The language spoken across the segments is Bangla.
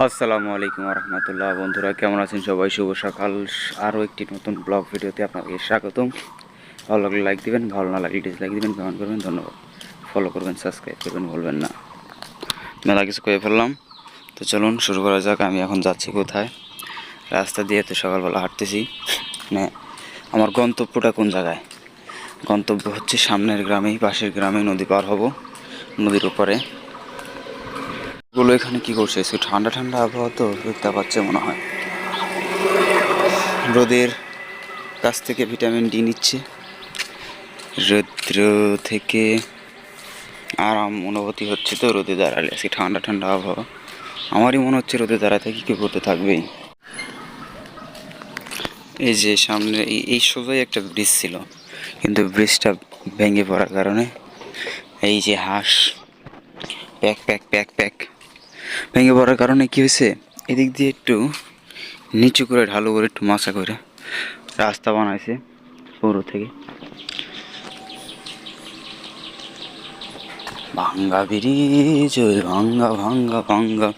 আসসালামু আলাইকুম রহমতুল্লাহ বন্ধুরা, কেমন আছেন সবাই? শুভ সকাল। আরও একটি নতুন ব্লগ ভিডিওতে আপনাকে স্বাগতম। ভালো লাগলে লাইক দিবেন, ভালো না লাগলে ডিসলাইক দিবেন কমেন্ট করবেন, ধন্যবাদ। ফলো করবেন সাবস্ক্রাইব করবেন, ভুলবেন না। মেলা কিছু করে ফেললাম। তো চলুন শুরু করা যাক। আমি এখন যাচ্ছি কোথায়? রাস্তা দিয়ে তো সকালবেলা হাঁটতেছি। মানে আমার গন্তব্যটা কোন জায়গায়? গন্তব্য হচ্ছে সামনের গ্রামেই, পাশের গ্রামে নদী পার হব। নদীর উপরে। গুলো এখানে কি করছে? একটু ঠান্ডা ঠান্ডা আবহাওয়া তো দেখতে পাচ্ছে মনে হয়। রোদের কাছ থেকে ভিটামিন ডি নিচ্ছে। রৌদ্র থেকে আরাম অনুভূতি হচ্ছে তো রোদে দাঁড়ালে। আজকে ঠান্ডা ঠান্ডা আবহাওয়া। আমারই মনে হচ্ছে রোদে দাঁড়াতে কি কি করতে থাকবেই। এই যে সামনে এই- এই সোজাই একটা ব্রিজ ছিল, কিন্তু ব্রিজটা ভেঙে পড়ার কারণে এই যে হাঁস, প্যাক প্যাক প্যাক প্যাক। ভেঙে পড়ার কারণে কি হয়েছে? এদিক দিয়ে একটু নিচু করে ঢালু করে একটু মাছা করে রাস্তা বানাইছে পৌর থেকে। ভাঙ্গা ব্রিজ, ওই ভাঙ্গা ভাঙ্গা ভাঙ্গা,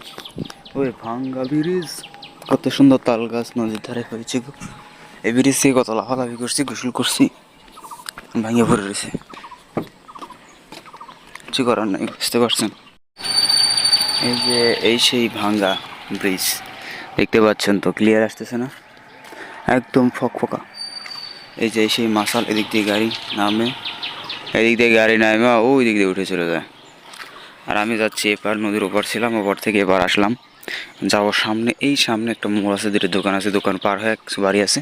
ওই ভাঙ্গা ব্রিজ। কত সুন্দর তাল গাছ নদীর ধারে হয়েছে গো। এই ব্রিজ থেকে কত লাফালাফি করছি, গোসল করছি, ভাঙে পড়ে রয়েছে। কিছু করার নাই, বুঝতে পারছেন? এই যে এই সেই ভাঙ্গা ব্রিজ, দেখতে পাচ্ছেন তো ক্লিয়ার আসতেছে না? একদম ফকফকা। এই যে সেই মাসাল এদিক দিয়ে গাড়ি নামে, এদিক দিয়ে গাড়ি নামে ওই দিক দিয়ে উঠে চলে যায়। আর আমি যাচ্ছি এপার, নদীর ওপার ছিলাম, ওপার থেকে এবার আসলাম। যাওয়ার সামনে, এই সামনে একটা মোড় আছে দুটো দোকান আছে, দোকান পার হয়ে এক বাড়ি আছে।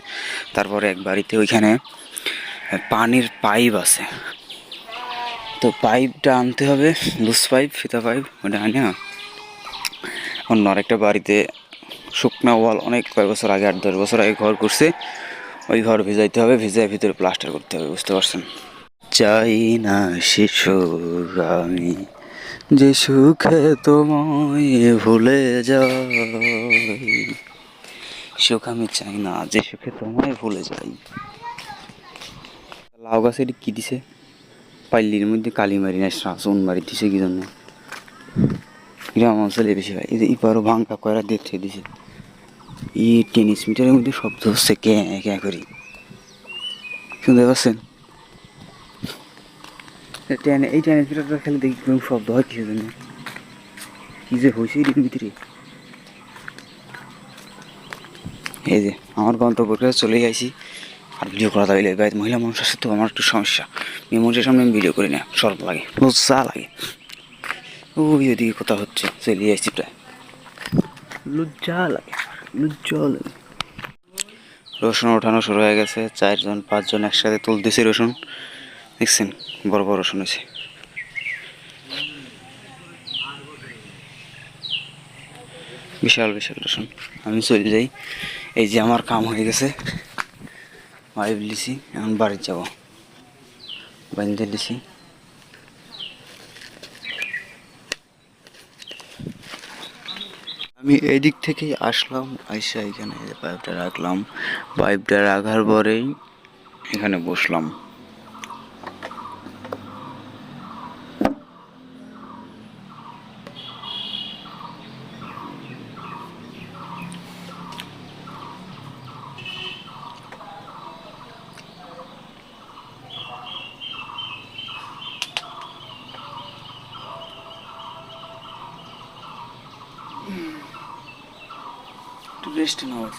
তারপরে এক বাড়িতে ওইখানে পানির পাইপ আছে। তো পাইপটা আনতে হবে লুজ পাইপ, ফিতা পাইপ, ওটা আনি। অন্য আরেকটা বাড়িতে শুকনা ওয়াল অনেক কয়েক বছর আগে, আট দশ বছর আগে ঘর করছে। ওই ঘর ভিজাইতে হবে ভিজাই ভিতরে প্লাস্টার করতে হবে, বুঝতে পারছেন? চাই না শিশু আমি, যে সুখে তোমায় ভুলে যাই। সুখ আমি চাই না, যে সুখে তোমায় ভুলে যাই। লাউ গাছে এটি কি দিছে? পাল্লির মধ্যে কালি মারি না চুন মারি দিছে কি জন্য গ্রাম অঞ্চলে বেশি হয়। এই যে ইপারও ভাঙ্গা কয়রা দেখতে দিছে। ই টেনিস মিটারের মধ্যে শব্দ হচ্ছে কে কে করি। শুনতে পাচ্ছেন? টেন- এই টেনিস মিটারটা খেলে দেখি কোনো শব্দ হয় কিছু জন্য। কি যে হয়েছে এর ভিতরে। এই যে আমার গন্তব্যের কাছে চলে গেছি আর ভিডিও করা বাইরে মহিলা মানুষ আছে তো আমার একটু সমস্যা। মেয়ে মানুষের সামনে আমি ভিডিও করি না সর্ব লাগে। লজ্জা লাগে। ওই ওদিকে কথা হচ্ছে চলে যাচ্ছি প্রায় লজ্জা লাগে লজ্জা লাগে। রসুন ওঠানো শুরু হয়ে গেছে চারজন পাঁচজন একসাথে তুলতেছে রসুন। দেখছেন বড় বড় রসুন হয়েছে। বিশাল বিশাল রসুন। আমি চলে যাই। এই যে আমার কাম হয়ে গেছে। ভাই লিছি এখন বাড়ি যাব। বান্ধে লিছি আমি এদিক থেকেই আসলাম আইসা এখানে পাইপটা রাখলাম। পাইপটা রাখার পরেই এখানে বসলাম। রেস্ট নেওয়ার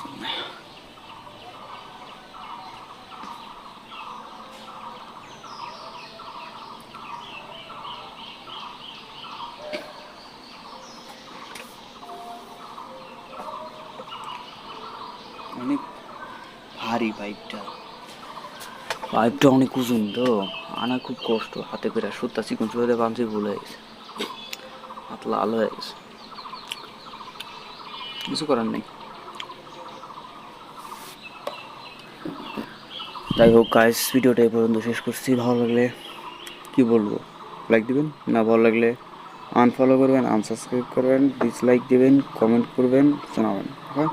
অনেক ভারী পাইপটা পাইপটা অনেক ওজন তো, আনা খুব কষ্ট, হাতে করে সুতা চিকন চুলাতে বাঁধছে, ভুলে গেছে। হাত লাল হয়ে গেছে। কিছু করার নেই। যাই হোক গাইস ভিডিওটা এই পর্যন্ত শেষ করছি। ভালো লাগলে কি বলব? লাইক দিবেন, না ভালো লাগলে আনফলো করবেন আনসাবস্ক্রাইব করবেন ডিসলাইক দেবেন কমেন্ট করবেন শোনাবেন হ্যাঁ